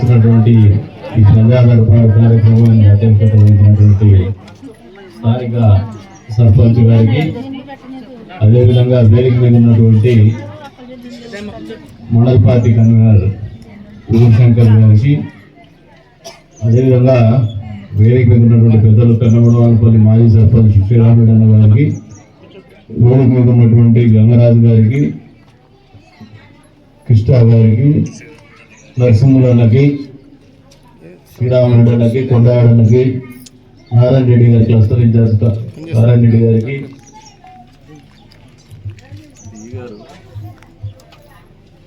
గ్రామంలో నిర్వహిస్తున్నటువంటి ఈ ప్రజా కార్యక్రమాన్ని అధ్యక్షత వహించినటువంటి స్థానిక సర్పంచ్ గారికి అదేవిధంగా వేదిక మీద ఉన్నటువంటి మండల పార్టీ కన్వీనర్ గురుశంకర్ గారికి అదేవిధంగా వేదిక మీద ఉన్నటువంటి పెద్దలు కన్నగొడవాలపల్లి మాజీ సర్పంచ్ శ్రీరాముడు గారికి వేదిక మీద ఉన్నటువంటి గంగరాజు గారికి కృష్ణ గారికి నరసింహులకి శ్రీరాములన్నకి కొండవాడన్నకి నారాయణ రెడ్డి గారి క్లస్టర్ ఇన్ఛార్జ్ నారాయణ రెడ్డి గారికి.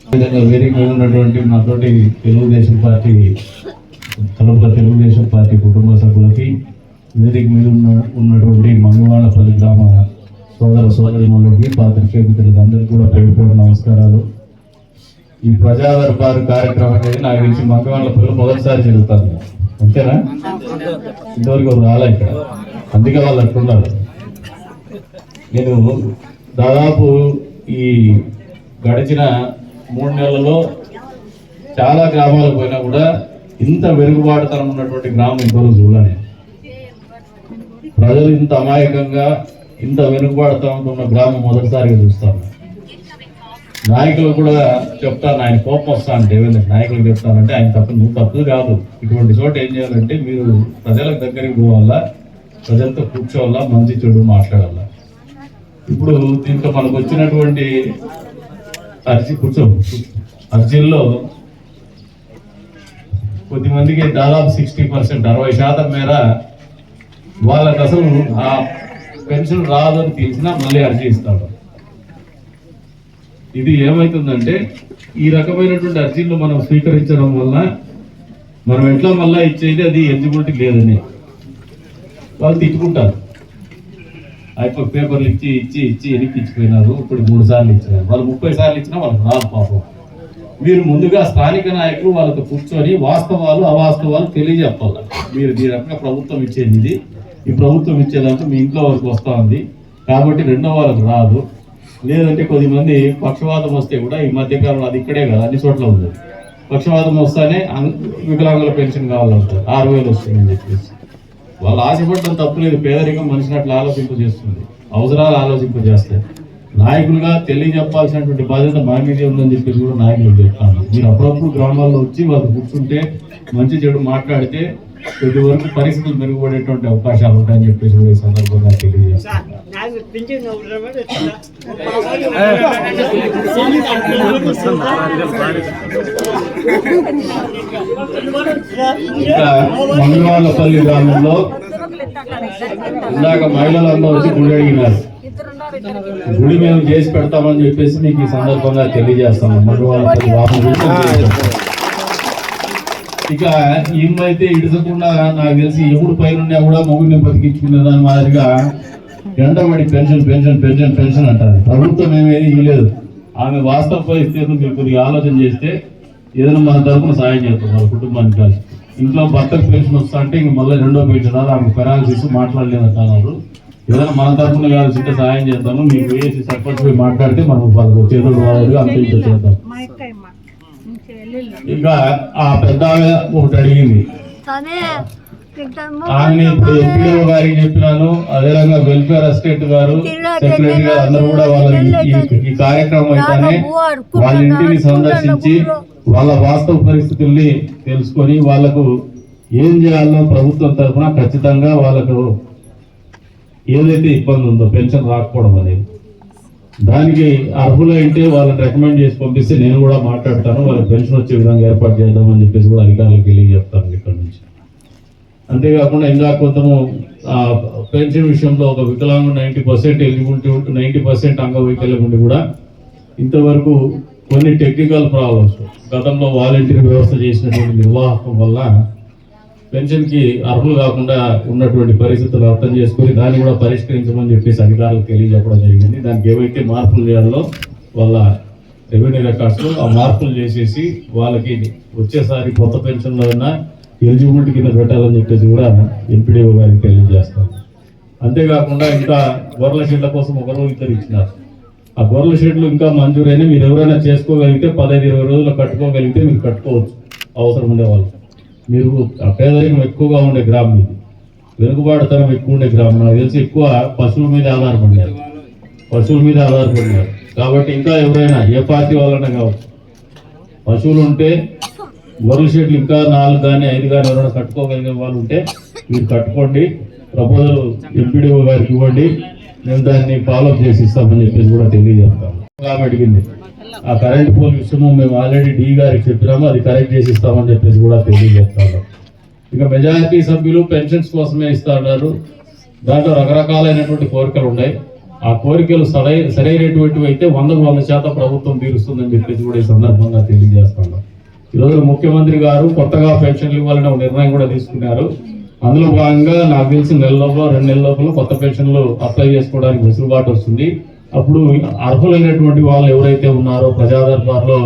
విధంగా వేదిక మీద ఉన్నటువంటి నాతోటి తెలుగుదేశం పార్టీ తలపుల తెలుగుదేశం పార్టీ కుటుంబ సభ్యులకి వేదిక మీద ఉన్న ఉన్నటువంటి మంగవాళ్ళపల్లి గ్రామ సోదర సోదరిమణులకి పాత్రికేయ మిత్రులకు అందరికీ కూడా పేరు పేరు నమస్కారాలు. ఈ ప్రజా దర్బారు కార్యక్రమం అనేది నాకు తెలిసి పిల్లలు మొదటిసారి జరుగుతుంది అంతేనా? ఇంతవరకు రాలే ఇక్కడ? అందుకే వాళ్ళు అంటున్నారు నేను దాదాపు ఈ గడిచిన మూడు నెలల్లో చాలా గ్రామాలకు పోయినా కూడా ఇంత వెనుకబాటుతనం ఉన్నటువంటి గ్రామం ఇంతవరకు చూడలే. ప్రజలు ఇంత అమాయకంగా ఇంత వెనుకబడతా ఉంటున్న గ్రామం మొదటిసారిగా చూస్తాను. నాయకులు కూడా చెప్తాను ఆయన కోపం వస్తా అంటే నాయకులకు నాయకులు చెప్తానంటే ఆయన తప్పు నువ్వు తప్పు కాదు. ఇటువంటి చోట ఏం చేయాలంటే మీరు ప్రజలకు దగ్గరికి పోవాలా ప్రజలతో కూర్చోవాలా మంచి చెడు మాట్లాడాలా. ఇప్పుడు దీంతో మనకు వచ్చినటువంటి అర్జీ కూర్చో. అర్జీల్లో కొద్దిమందికి దాదాపు సిక్స్టీ పర్సెంట్ అరవై శాతం మేర వాళ్ళకి అసలు ఆ పెన్షన్ రాదని తెలిసినా మళ్ళీ అర్జీ ఇస్తాడు. ఇది ఏమవుతుందంటే ఈ రకమైనటువంటి అర్జీలు మనం స్వీకరించడం వల్ల మనం ఎట్లా మళ్ళా ఇచ్చేది అది ఎలిజిబిలిటీ లేదని. వాళ్ళు తిట్టుకుంటారు. అయిపోయి పేపర్లు ఇచ్చి ఇచ్చి ఇచ్చి ఎనిపించిపోయినారు ఇప్పుడు మూడు సార్లు ఇచ్చినారు. వాళ్ళు ముప్పై సార్లు ఇచ్చినా వాళ్ళకి రాదు పాపం. మీరు ముందుగా స్థానిక నాయకులు వాళ్ళతో కూర్చొని వాస్తవాలు అవాస్తవాలు తెలియజెప్పాలి. మీరు ఈ రకంగా ప్రభుత్వం ఇచ్చేది ఇది. ఈ ప్రభుత్వం ఇచ్చేదంతా మీ ఇంట్లో వరకు వస్తూ ఉంది కాబట్టి రెండో వాళ్ళకి రాదు. లేదంటే కొద్దిమంది పక్షవాతం వస్తే కూడా ఈ మధ్యకాలంలో అది ఇక్కడే కదా అన్ని చోట్ల ఉంది. పక్షవాతం వస్తేనే అన్- వికలాంగుల పెన్షన్ కావాలంటారు. ఆరు వేలు వస్తుందని చెప్పేసి. వాళ్ళు ఆశపడడం తప్పులేదు. పేదరికం మనిషిని అట్లా ఆలోచింపజేస్తుంది అవసరాలు ఆలోచింపజేస్తాయి నాయకులుగా తెలియజెప్పాల్సినటువంటి బాధ్యత మా మీదే ఉందని చెప్పేసి కూడా నాయకులు చెప్తాను. మీరు అప్పుడప్పుడు గ్రామాల్లో వచ్చి వాళ్ళు కూర్చుంటే మంచి చెడు మాట్లాడితే కొద్ది వరకు పరిస్థితులు మెరుగుపడేటువంటి అవకాశాలు ఉంటాయని చెప్పేసి కూడా ఈ సందర్భంగా తెలియజేస్తాను నాకు మంగళవాళ్ళపల్లి గ్రామంలో ఇందాక మహిళలందరూ వచ్చి గుడి అడిగినారు. గుడి మేము చేసి పెడతామని చెప్పేసి మీకు ఈ సందర్భంగా తెలియజేస్తాము. మంగళవాళ్ళపల్లి గ్రామం. ఇక ఏమైతే ఇడసకుండా నాకు తెలిసి ఎవడు పైన కూడా మొగుడిని బతికించుకునే దాని మాదిరిగా ఎండబడి పెన్షన్ పెన్షన్ పెన్షన్ పెన్షన్ అంటారు. ప్రభుత్వం ఏమేది ఇవ్వలేదు ఆమె వాస్తవ పరిస్థితులు మీరు కొద్దిగా ఆలోచన చేస్తే ఏదైనా మన తరఫున సాయం చేస్తాం వాళ్ళ కుటుంబానికి కలిసి ఇంట్లో భర్తకు పెన్షన్ వస్తా అంటే ఇంక మళ్ళీ రెండో పెన్షన్ రాదు ఆమె పెరాలసిస్ మాట్లాడలేదు అంటున్నారు ఏదైనా మన తరఫున కావాల్సి సాయం చేద్దాము మీకు వేసి సర్పంచ్ పోయి మాట్లాడితే మనం వాళ్ళకు చేతులు అంత ఇంత చేద్దాం. ఇంకే ఆ పెద్ద ఒకటి అడిగింది. ఆమె ఇప్పుడు ఎంపీఓ గారికి చెప్పినాను. అదేవిధంగా వెల్ఫేర్ అసిస్టెంట్ గారు సెక్రటరీ గారు అందరూ కూడా వాళ్ళ ఈ కార్యక్రమం అయితేనే వాళ్ళ ఇంటిని సందర్శించి వాళ్ళ వాస్తవ పరిస్థితుల్ని తెలుసుకొని వాళ్ళకు ఏం చేయాలో ప్రభుత్వం తరఫున ఖచ్చితంగా వాళ్ళకు ఏదైతే ఇబ్బంది ఉందో పెన్షన్ రాకపోవడం అనేది. దానికి అర్హులైంటే వాళ్ళని రికమెండ్ చేసి పంపిస్తే నేను కూడా మాట్లాడతాను. వాళ్ళకి పెన్షన్ వచ్చే విధంగా ఏర్పాటు చేద్దామని చెప్పేసి కూడా అధికారులకు తెలియజేస్తాను ఇక్కడ నుంచి. అంతేకాకుండా ఇంకా కొంతము ఆ, పెన్షన్ విషయంలో ఒక వికలాంగు నైంటీ పర్సెంట్ ఎలిజిబిలిటీ ఉంటే నైంటీ పర్సెంట్ అంగవైకల్యం ఉండి కూడా ఇంతవరకు కొన్ని టెక్నికల్ ప్రాబ్లమ్స్ గతంలో వాలంటీర్ వ్యవస్థ చేసినటువంటి నిర్వాహకం వల్ల పెన్షన్కి అర్హులు కాకుండా ఉన్నటువంటి పరిస్థితులు అర్థం చేసుకొని దాన్ని కూడా పరిష్కరించమని చెప్పేసి అధికారులకు తెలియజెప్పడం జరిగింది. దానికి ఏవైతే మార్పులు చేయాలో వాళ్ళ రెవెన్యూ రికార్డ్స్లో ఆ మార్పులు చేసేసి వాళ్ళకి వచ్చేసారి కొత్త పెన్షన్లో ఉన్న ఎలిజిబిలిటీ కింద పెట్టాలని చెప్పేసి కూడా ఎంపీడీఓ గారికి తెలియజేస్తాం. అంతేకాకుండా ఇంకా గొర్రెల షెడ్ల కోసం ఒకరు ఇద్దరు ఇచ్చినారు. ఆ గొర్రెల షెడ్లు ఇంకా మంజూరైన మీరు ఎవరైనా చేసుకోగలిగితే పదహైదు ఇరవై రోజులు కట్టుకోగలిగితే మీరు కట్టుకోవచ్చు. అవసరం ఉండేవాళ్ళు. మీరు ఆ పేదరికం ఎక్కువగా ఉండే గ్రామం ఇది. వెనుకబాటుతనం ఎక్కువ ఉండే గ్రామం. నాకు తెలిసి ఎక్కువ పశువుల మీద ఆధారపడినారు. పశువుల మీద ఆధారపడినారు. కాబట్టి ఇంకా ఎవరైనా ఏ పార్టీ వాళ్ళైనా కావచ్చు పశువులు ఉంటే గొర్రెల షెడ్లు ఇంకా నాలుగు కానీ ఐదు కానీ ఎవరైనా కట్టుకోగలిగే వాళ్ళు ఉంటే మీరు కట్టుకోండి. ప్రపోజల్ ఎంపీడీఓ గారికి ఇవ్వండి. మేము దాన్ని ఫాలోఅప్ చేసి ఇస్తామని చెప్పేసి కూడా తెలియజేస్తాం. అడిగింది ఆ కరెంట్ పోల్ విషయము మేము ఆల్రెడీ డి గారికి చెప్పినాము అది కరెక్ట్ చేసి ఇస్తామని చెప్పేసి కూడా తెలియజేస్తాను. ఇక మెజారిటీ సభ్యులు పెన్షన్స్ కోసమే ఇస్తా దాంట్లో రకరకాలైనటువంటి కోరికలు ఉన్నాయి. ఆ కోరికలు సరై సరైనటువంటివి అయితే వందకు వంద శాతం ప్రభుత్వం తీరుస్తుందని చెప్పేసి కూడా ఈ సందర్భంగా తెలియజేస్తున్నాం ఈరోజు ముఖ్యమంత్రి గారు కొత్తగా పెన్షన్లు ఇవ్వాలనే ఒక నిర్ణయం కూడా తీసుకున్నారు. అందులో భాగంగా నాకు తెలిసి నెల లోపల రెండు నెలల లోపల కొత్త పెన్షన్లు అప్లై చేసుకోవడానికి వెసులుబాటు వస్తుంది. అప్పుడు అర్హులైనటువంటి వాళ్ళు ఎవరైతే ఉన్నారో ప్రజాదర్బార్లో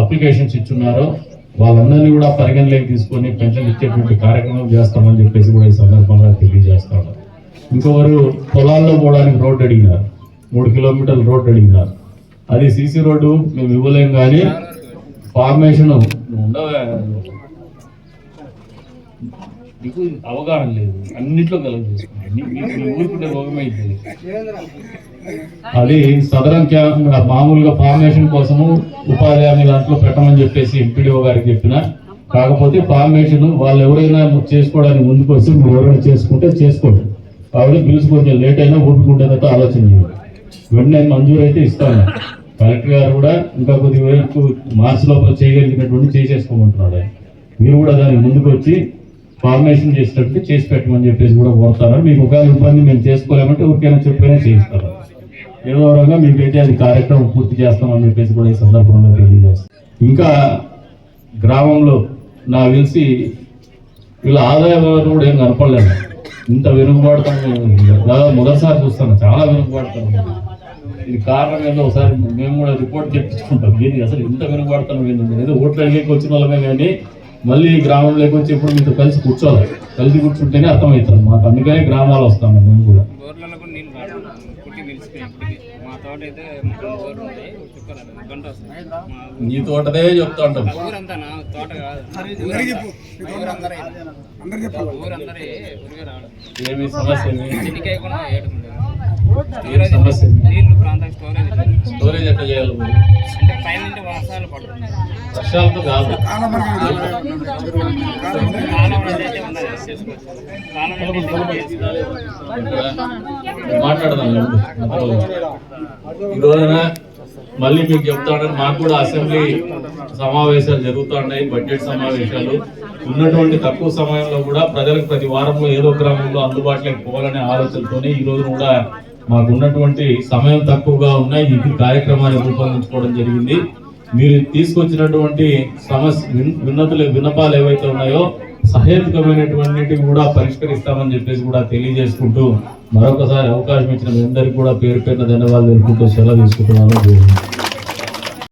అప్లికేషన్స్ ఇచ్చున్నారో వాళ్ళందరినీ కూడా పరిగణలోకి తీసుకొని పెన్షన్ ఇచ్చేటువంటి కార్యక్రమం చేస్తామని చెప్పేసి కూడా ఈ సందర్భంగా తెలియజేస్తాను. ఇంకొకరు పొలాల్లో పోవడానికి రోడ్డు అడిగినారు. మూడు కిలోమీటర్ల రోడ్డు అడిగినారు. అది సీసీ రోడ్డు మేము ఇవ్వలేం కానీ ఫార్మేషన్ ఉండవే నీకు అవగాహన లేదు. అన్నిట్లో కలుగు చేసుకుంటే ఊరుకుంటే రోగమే అది సదరన్ క్యాంప్ మామూలుగా ఫార్మేషన్ కోసము ఉపాధి హామీ దాంట్లో పెట్టమని చెప్పేసి ఎంపీడీఓ గారికి చెప్పిన. కాకపోతే ఫార్మేషన్ వాళ్ళు ఎవరైనా చేసుకోవడానికి ముందుకు వస్తే మీరు ఎవరైనా చేసుకుంటే చేసుకోండి. కాబట్టి బిల్స్ కొంచెం లేట్ అయినా ఓపిక ఉండేటట్టు ఆలోచన వెంటనే మంజూరు అయితే ఇస్తాను. కలెక్టర్ గారు కూడా ఇంకా కొద్ది వరకు మార్చి లోపల చేయగలిగినటువంటి చేసేసుకోమంటున్నాడు ఆయన. మీరు కూడా దానికి ముందుకు వచ్చి ఫార్మేషన్ చేసేటట్టు చేసి పెట్టమని చెప్పేసి కూడా కోరుతారు. మీకు ఒకవేళ ఇబ్బంది మేము చేసుకోలేమంటే ఊరికైనా చెప్పైనా చేయిస్తారు. ఏదో రకంగా మీకైతే అది కార్యక్రమం పూర్తి చేస్తామని చెప్పేసి కూడా ఈ సందర్భంగా తెలియజేస్తాం ఇంకా గ్రామంలో నాకు తెలిసి వీళ్ళ ఆదాయ వ్యవహారం కూడా ఏం కనపడలేదు. ఇంత వెనుకబాటుతాం దాదాపు మొదటిసారి చూస్తాను. చాలా వెనుకబాటుతాం ఇది కారణం ఏందో ఒకసారి మేము కూడా రిపోర్ట్ తెప్పించుకుంటాం దీనికి అసలు ఇంత వెనుకబాటుతాం ఏంటంటే ఏదో ఓట్లు అడిగేకి వచ్చిన వాళ్ళమే కానీ మళ్ళీ గ్రామంలోకి వచ్చి ఎప్పుడు మీతో కలిసి కూర్చోవాలి. కలిసి కూర్చుంటేనే అర్థమవుతుంది మాకు అందుకనే గ్రామాలు వస్తాము మేము కూడా. నీ తోటదే చెప్తా ఉంటాం. ఊరంతా నా తోట కాదు. ఊరందరూ. ఊరందరూ. ఊరిగా రావడం. ఏమి సమస్య సమస్య స్టోరేజ్ ఎట్లా చేయాలి వర్షాలతో కాదు మాట్లాడదాం ఈ రోజున మళ్ళీ మీకు చెప్తాడని మాకు కూడా అసెంబ్లీ సమావేశాలు జరుగుతున్నాయి బడ్జెట్ సమావేశాలు ఉన్నటువంటి తక్కువ సమయంలో కూడా ప్రజలకు ప్రతి వారంలో ఏదో గ్రామంలో అందుబాటులోకి పోవాలనే ఆలోచనతోనే ఈ రోజు కూడా మాకున్నటువంటి సమయం తక్కువగా ఉన్నాయి. ఇది కార్యక్రమాన్ని రూపొందించుకోవడం జరిగింది. మీరు తీసుకొచ్చినటువంటి సమస్య విన్నతులు విన్నపాలు ఏవైతే ఉన్నాయో సహేతుకమైనటువంటి కూడా పరిష్కరిస్తామని చెప్పేసి కూడా తెలియజేసుకుంటూ మరొకసారి అవకాశం ఇచ్చిన అందరికీ కూడా పేరు పేరున ధన్యవాదాలు తెలుపుకుంటూ సెలవు తీసుకుంటున్నాను.